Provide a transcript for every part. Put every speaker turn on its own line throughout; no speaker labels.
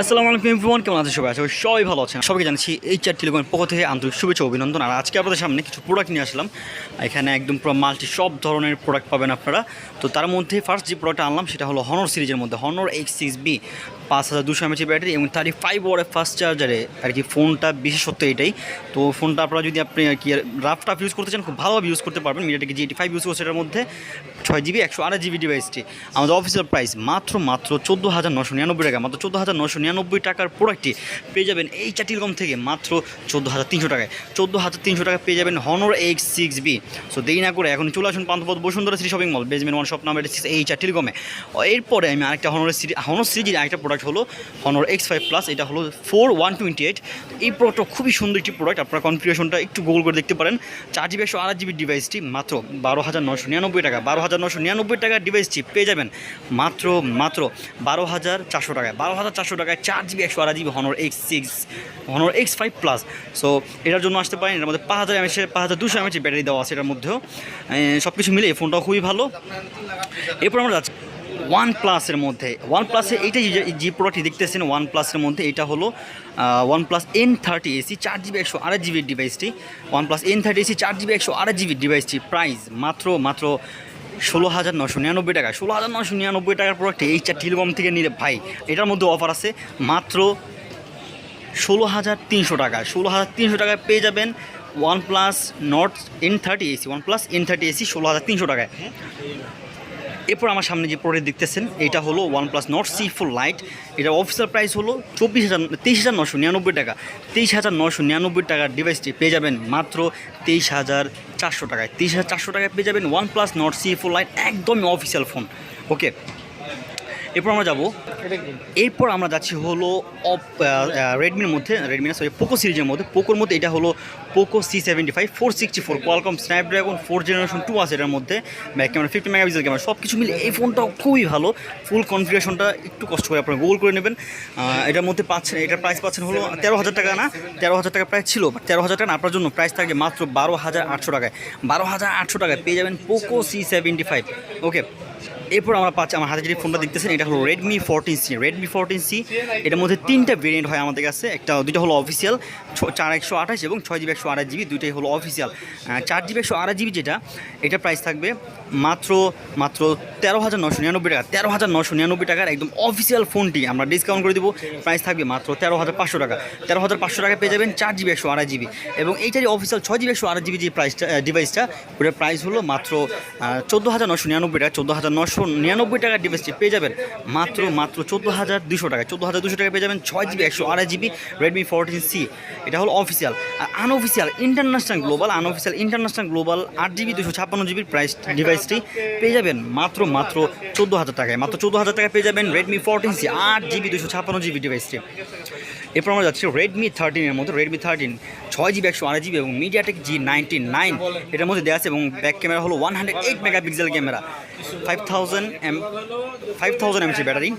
আসসালামু আলাইকুম এভরিওয়ান কেমন আছেন সবাই? আছে সবাই ভালো আছেন। সবাইকে জানাচ্ছি এই চার টেলিকমের পক্ষ থেকে আন্তরিক শুভেচ্ছা অভিনন্দন। আর আজকে আপনাদের সামনে কিছু প্রোডাক্ট নিয়ে আসলাম। এখানে একদম পুরো মাল্টি সব ধরনের প্রোডাক্ট পাবেন আপনারা। তো তার মধ্যে ফার্স্ট যে প্রোডাক্ট আনলাম, সেটা হলো হনর সিরিজের মধ্যে। হনর এইচ সিক্স বি পাঁচ হাজার দুশো এমএচের ব্যাটারি এবং থার্টি ফাইভ ওয়ারের ফাস্ট চার্জারে আর কি ফোনটা বিশেষত্ব এটাই। তো ফোনটা আপনারা যদি আপনি আর কি রাফ টাফ ইউজ করতে চান, খুব ভালোভাবে ইউজ করতে পারবেন। MediaTek G eighty five use করছে এটার মধ্যে ছয় জিবি একশো আড়াই জিবি ডিভাইসটি আমাদের অফিসিয়াল প্রাইস মাত্র মাত্র চোদ্দ হাজার নশো নিরানব্বই টাকা। মাত্র চোদ্দ হাজার নশো নিরানব্বই টাকার প্রোডাক্টটি পেয়ে যাবেন এই চাটিলকম থেকে মাত্র চোদ্দ হাজার তিনশো টাকায়। চোদ্দ হাজার তিনশো টাকা পেয়ে যাবেন Honor H six B so দেরি না করে এখন চলে আসুন Panthapath Bashundhara city shopping mall basement one shop number six এই চাটিলকমে এরপরে আমি আরেকটা হনরের সিরি হনর সিরিজের আরেকটা প্রোডাক্ট হলো হনর এক্স ফাইভ প্লাস এটা হলো ফোর ওয়ান টোয়েন্টি এইট এই প্রোডাক্টটা খুবই সুন্দর একটি প্রোডাক্ট আপনারা কনফিগারেশনটা একটু গুগল করে দেখতে পারেন। চার জিবি একশো আড়াই জিবি ডিভাইসটি মাত্র বারো হাজার নশো নিরানব্বই টাকা। বারো হাজার নশো নিরানব্বই টাকার ডিভাইসটি পেয়ে যাবেন মাত্র মাত্র বারো হাজার চারশো টাকায়। বারো হাজার চারশো টাকায় চার জিবি, একশো আড়াই GB Honor X six Honor X five plus so এটার জন্য আসতে পারেন। এটার মধ্যে পাঁচ হাজার এমএচের পাঁচ হাজার দুশো এমএচের ব্যাটারি দেওয়া আছে এটার মধ্যেও সব কিছু মিলে এই ফোনটাও খুবই ভালো। এরপর আমরা যাচ্ছি ওয়ান প্লাসের মধ্যে। ওয়ান প্লাসে এইটা যে প্রোডাক্টটি দেখতেছেন ওয়ান প্লাসের মধ্যে, এটা হলো one plus N thirty SE চার জিবি, একশো আড়াই জিবির ডিভাইসটি one plus N thirty SE চার জিবি, একশো আড়াই জিবির ডিভাইসটি প্রাইস মাত্র মাত্র ষোলো হাজার নশো নিরানব্বই টাকা ষোলো হাজার নশো নিরানব্বই টাকার প্রোডাক্ট এই চার টিলকম থেকে নিলে ভাই, এটার মধ্যে অফার আছে মাত্র ষোলো হাজার তিনশো টাকা ষোলো হাজার তিনশো টাকায় পেয়ে যাবেন one plus Nord N thirty SE one plus N thirty SE ষোলো হাজার তিনশো টাকায়। এরপর আমার সামনে যে প্রোডাক্ট দেখতেছেন, এটা হলো one plus Nord C four lite এটা অফিসিয়াল প্রাইস হলো চব্বিশ হাজার, তেইশ হাজার নশো নিরানব্বই টাকা। তেইশ হাজার নশো নিরানব্বই টাকার ডিভাইসটি পেয়ে যাবেন মাত্র তেইশ হাজার চারশো টাকায়। তেইশ হাজার চারশো টাকায় পেয়ে যাবেন one plus Nord C four lite একদমই অফিসিয়াল ফোন ওকে এরপর আমরা যাব। এরপর আমরা যাচ্ছি হলো অপ রেডমির মধ্যে রেডমি না সরি পোকো সিরিজের মধ্যে। পোকোর মধ্যে এটা হলো Poco C seventy five four sixty four Qualcomm Snapdragon four generation two আছে এটার মধ্যে। Back camera fifty megapixel camera সব কিছু মিলে এই ফোনটাও খুবই ভালো। ফুল কনফিগারেশনটা একটু কষ্ট করে আপনারা গুগল করে নেবেন। এটার মধ্যে পাচ্ছেন এটার প্রাইস পাচ্ছেন হলো তেরো হাজার টাকা না তেরো হাজার টাকা প্রাইস ছিল তেরো হাজার টাকা না আপনার জন্য প্রাইস থাকবে মাত্র বারো হাজার আটশো টাকায়। বারো হাজার আটশো টাকায় পেয়ে যাবেন Poco C seventy five okay এরপর আমরা পাচ্ছি আমার হাতে যে ফোনটা দেখতেছেন, এটা হলো Redmi fourteen C Redmi fourteen C এটার মধ্যে তিনটা ভেরিয়েন্ট হয় আমাদের কাছে। একটা, দুইটা হলো অফিসিয়াল চার একশো আঠাশ এবং ছয় জিবি একশো আড়াই জিবি, দুইটাই হলো অফিসিয়াল চার জিবি একশো আড়াই জিবি যেটা, এটা প্রাইস থাকবে মাত্র মাত্র তেরো হাজার নশো নিরানব্বই টাকা। তেরো হাজার নশো নিরানব্বই টাকার একদম অফিসিয়াল ফোনটি আমরা ডিসকাউন্ট করে দেবো। প্রাইস থাকবে মাত্র তেরো হাজার পাঁচশো টাকা। তেরো হাজার পাঁচশো টাকা পেয়ে যাবেন চার জিবি একশো আড়াই জিবি। এবং এইটারই অফিসিয়াল ছয় জিবি একশো আড়াই জিবি যে প্রাইসটা ডিভাইসটা ওটার প্রাইস হলো মাত্র চোদ্দ হাজার নশো নিরানব্বই টাকা, চোদ্দ হাজার নশো নিরানব্বই টাকার ডিভাইসটি পেয়ে যাবেন। মাত্র মাত্র চোদ্দ হাজার দুশো টাকা চোদ্দ হাজার দুশো টাকা পেয়ে যাবেন ছয় জিবি একশো আড়াই জিবি রেডমি ফোরটিন সি এটা হলো অফিসিয়াল আর unofficial international global unofficial international global আট জিবি দুশো ছাপ্পান্ন জিবির প্রাইস ডিভাইসটি পেয়ে যাবেন মাত্র মাত্র চোদ্দ হাজার টাকায়। মাত্র চোদ্দ হাজার টাকায় পেয়ে যাবেন রেডমি ফোরটিন সি আট জিবি দুশো ছাপ্পান্ন জিবি ডিভাইসটি এরপর আমরা যাচ্ছি রেডমি থার্টিনের মধ্যে। রেডমি থার্টিন ছয় জিবি একশো আড়াই জিবি এবং মিডিয়াটেক জি নাইনটি নাইন এটার মধ্যে দেওয়া আছে এবং ব্যাক ক্যামেরা হলো one hundred eight megapixel camera five thousand M five thousand MC battery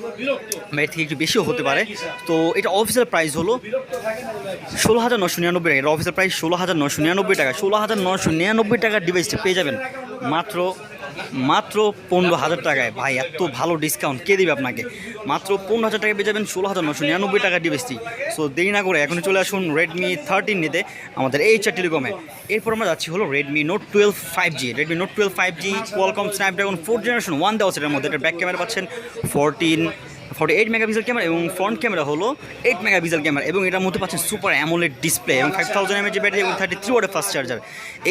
থেকে একটু বেশিও হতে পারে। তো এটা অফিসিয়াল প্রাইস হলো ষোলো হাজার নশো নিরানব্বই টাকা। এটা অফিসিয়াল প্রাইস ষোলো হাজার নশো নিরানব্বই টাকা। ষোলো হাজার নশো নিরানব্বই টাকার ডিভাইসটা পেয়ে যাবেন। মাত্র মাত্র পনেরো হাজার টাকায়। ভাই, এত ভালো ডিসকাউন্ট কে দেবে আপনাকে? মাত্র পনেরো হাজার টাকা পেয়ে যাবেন ষোলো হাজার নশো নিরানব্বই টাকা ডিবেসটি সো দেরি না করে এখনই চলে আসুন রেডমি থার্টিন নিতে। আমাদের এই চার টেলিকমে এরপর আমরা যাচ্ছি হলো Redmi note twelve five G Redmi note twelve five G Qualcomm Snapdragon four generation one দেওয়া সেটার মধ্যে। এটা ব্যাক ক্যামেরা পাচ্ছেন। Fourteen forty eight megapixel camera এবং ফ্রন্ট ক্যামেরা হলো এইট মেগাপিক্সেল ক্যামেরা এবং এটার মধ্যে পাচ্ছেন সুপার অ্যামোলেড ডিসপ্লে এবং ফাইভ থাউজেন্ড এমএচ ব্যাটারি এবং থার্টি থ্রি ওয়ার্ডের ফাস্ট চার্জার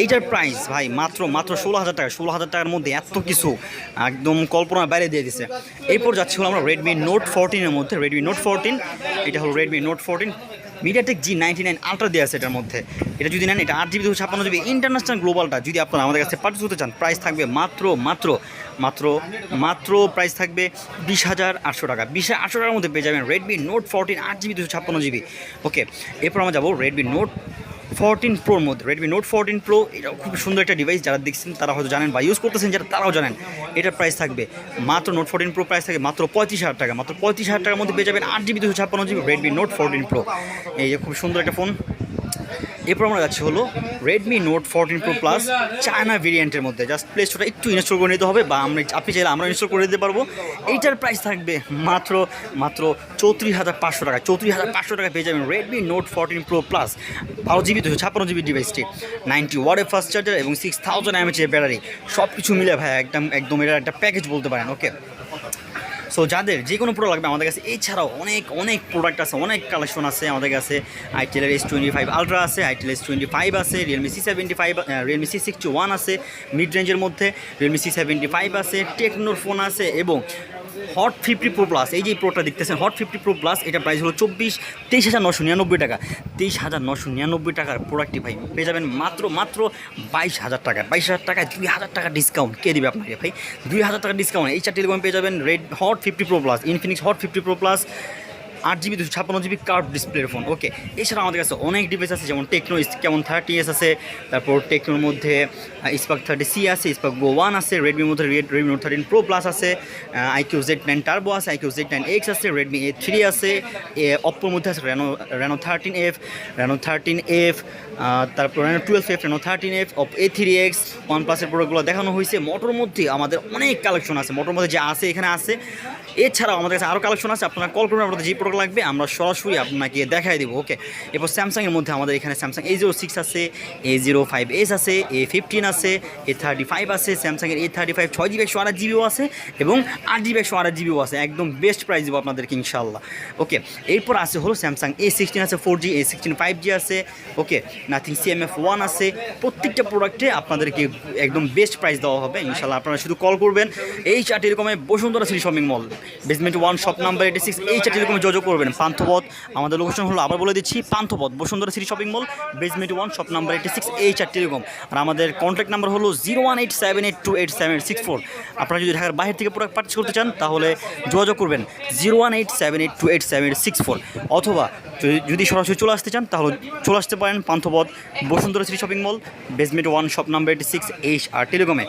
এইটার প্রাইস ভাই মাত্র মাত্র ষোলো হাজার টাকা, ষোলো হাজার টাকার মধ্যে এত কিছু একদম কল্পনার বাইরে দিয়ে দিছে। এরপর যাচ্ছি হলো আমরা রেডমি নোট ফোরটিনের মধ্যে রেডমি নোট ফোরটিন এটা হলো Redmi note fourteen MediaTek G ninety nine ultra দেওয়া আছে এটার মধ্যে। এটা যদি নেন, এটা আট জিবি দুশো জিবি ইন্টারন্যাশনাল গ্লোবালটা যদি আপনারা আমাদের কাছে পার্চেস করতে চান প্রাইস থাকবে মাত্র মাত্র মাত্র মাত্র প্রাইস থাকবে বিশ হাজার আটশো টাকা। বিশ হাজার আটশো টাকার মধ্যে পেয়ে যাবেন রেডমি নোট ফোরটিন আট জিবি দুশো জিবি ওকে এরপর আমরা যাব রেডমি নোট ফোরটিন প্রোর মধ্যে রেডমি নোট ফোরটিন প্রো এটা খুব সুন্দর একটা ডিভাইস যারা দেখছেন, তারা হয়তো জানেন বা ইউজ করতেছেন, যারা তারাও জানেন। এটার প্রাইস থাকবে মাত্র নোট ফোরটিন প্রো প্রাইস থাকবে মাত্র পঁয়ত্রিশ হাজার টাকা। মাত্র পঁয়ত্রিশ হাজার টাকার মধ্যে পেয়ে যাবেন আট জিবি দুশো ছাপ্পান্ন GB Redmi note fourteen pro এই যে খুব সুন্দর একটা ফোন এরপর আমরা যাচ্ছি হলো Redmi note fourteen pro plus China ভেরিয়েন্টের মধ্যে। জাস্ট প্লে স্টোরটা একটু ইনস্টল করে নিতে হবে বা আমরা আপনি চাইলে আমরা ইনস্টল করে দিতে পারব। এইটার প্রাইস থাকবে মাত্র মাত্র চৌত্রিশ হাজার পাঁচশো টাকা। চৌত্রিশ হাজার পাঁচশো টাকা পেয়ে যাবেন Redmi note fourteen pro plus বারো জিবি দুশো ছাপ্পান্ন জিবি ডিভাইসটি নাইনটি ওয়ার্ডের ফার্স্ট চার্জার এবং সিক্স থাউজেন্ড এমএচের ব্যাটারি সব কিছু মিলে ভাই একদম একদম এটা একটা প্যাকেজ বলতে পারেন ওকে সো যাদের যে কোনো প্রোডাক্ট লাগবে আমাদের কাছে, এছাড়াও অনেক অনেক প্রোডাক্ট আছে, অনেক কালেকশন আছে আমাদের কাছে। আইটেলের এস টোয়েন্টি ফাইভ আলট্রা আছে আইটেল এস টোয়েন্টি ফাইভ আছে Realme C seventy five Realme C sixty one আছে মিড রেঞ্জের মধ্যে রিয়েলমি সি সেভেন্টি ফাইভ আছে টেকনোর ফোন আছে, এবং হট ফিফটি প্রো প্লাস এই যে প্রোটা দেখতেছেন হট ফিফটি প্রো প্লাস এটা প্রাইস হলো চব্বিশ, তেইশ হাজার নশো নিরানব্বই টাকা। তেইশ হাজার নশো নিরানব্বই টাকার প্রোডাক্টটি ভাই, পেয়ে যাবেন মাত্র মাত্র বাইশ হাজার টাকা বাইশ হাজার টাকায় দুই হাজার টাকা ডিসকাউন্ট কে দেবে আপনাকে ভাই? দুই হাজার টাকা ডিসকাউন্ট এই চারটি পেয়ে যাবেন red Hot fifty pro plus Infinix Hot fifty pro plus আট জিবি দুশো ছাপ্পান্ন জিবি কার্ভ ডিসপ্লের ফোন ওকে এছাড়া আমাদের কাছে অনেক ডিভাইস আছে, যেমন টেকনো কেমন থার্টি এস আছে, তারপর টেকনোর মধ্যে স্পার্ক থার্টি সি আছে স্পার্ক গো ওয়ান আছে রেডমির মধ্যে red Redmi note thirteen pro plus আছে আইকিউ জেড নাইন টার্বো আছে আইকিউ জেড নাইন এক্স আছে রেডমি এ থ্রি আছে, এ অপ্পোর মধ্যে আছে Reno Reno thirteen F Reno thirteen F তারপর Reno twelve F Reno thirteen F অপ এ থ্রি এক্স ওয়ান প্লাসের প্রোডাক্টগুলো দেখানো হয়েছে। মোটর মধ্যে আমাদের অনেক কালেকশন আছে মোটর মধ্যে যে আছে এখানে আছে। এছাড়াও আমাদের কাছে আরও কালেকশন আছে, আপনারা কল করবেন, আপনাদের যে প্রোডাক্ট লাগবে, আমরা সরাসরি আপনাকে দেখাই দেবো ওকে এরপর স্যামসাংয়ের মধ্যে আমাদের এখানে স্যামসাং এ জিরো সিক্স আছে এ জিরো ফাইভ এস আছে এ ফিফটিন আছে এ থার্টি ফাইভ আছে স্যামসাংয়ের এ থার্টি ফাইভ ছয় জিবি একশো আট জিবিও আছে এবং আট জিবি একশো আট জিবিও আছে, একদম বেস্ট প্রাইস দেবো আপনাদেরকে ইনশাল্লাহ ওকে এরপর আছে হলো স্যামসাং এ সিক্সটিন আছে four G A sixteen five G আছে okay Nothing C M F one আছে, প্রত্যেকটা প্রোডাক্টে আপনাদেরকে একদম বেস্ট প্রাইস দেওয়া হবে ইনশাল্লাহ আপনারা শুধু কল করবেন, এই চারটি রকমের Bashundhara city shopping mall basement one shop number eighty six এই চারটি রকমের যোগাযোগ করবেন। পান্থপথ, আমাদের লোকেশন হলো আবার বলে দিচ্ছি Panthapath, Bashundhara city shopping mall basement one shop number eighty six এই চারটি রকম। আর আমাদের কন্ট্যাক্ট নাম্বার হলো zero one eight seven eight two eight seven six four আপনারা যদি ঢাকার বাইরে থেকে প্রোডাক্ট পার্চেস করতে চান, তাহলে যোগাযোগ করবেন zero one eight seven eight two eight seven six four অথবা যদি সরাসরি চলে আসতে চান, তাহলে চলে আসতে পারেন Panthapath, Bashundhara city shopping mall basement one shop number eighty six H R টেলিকমে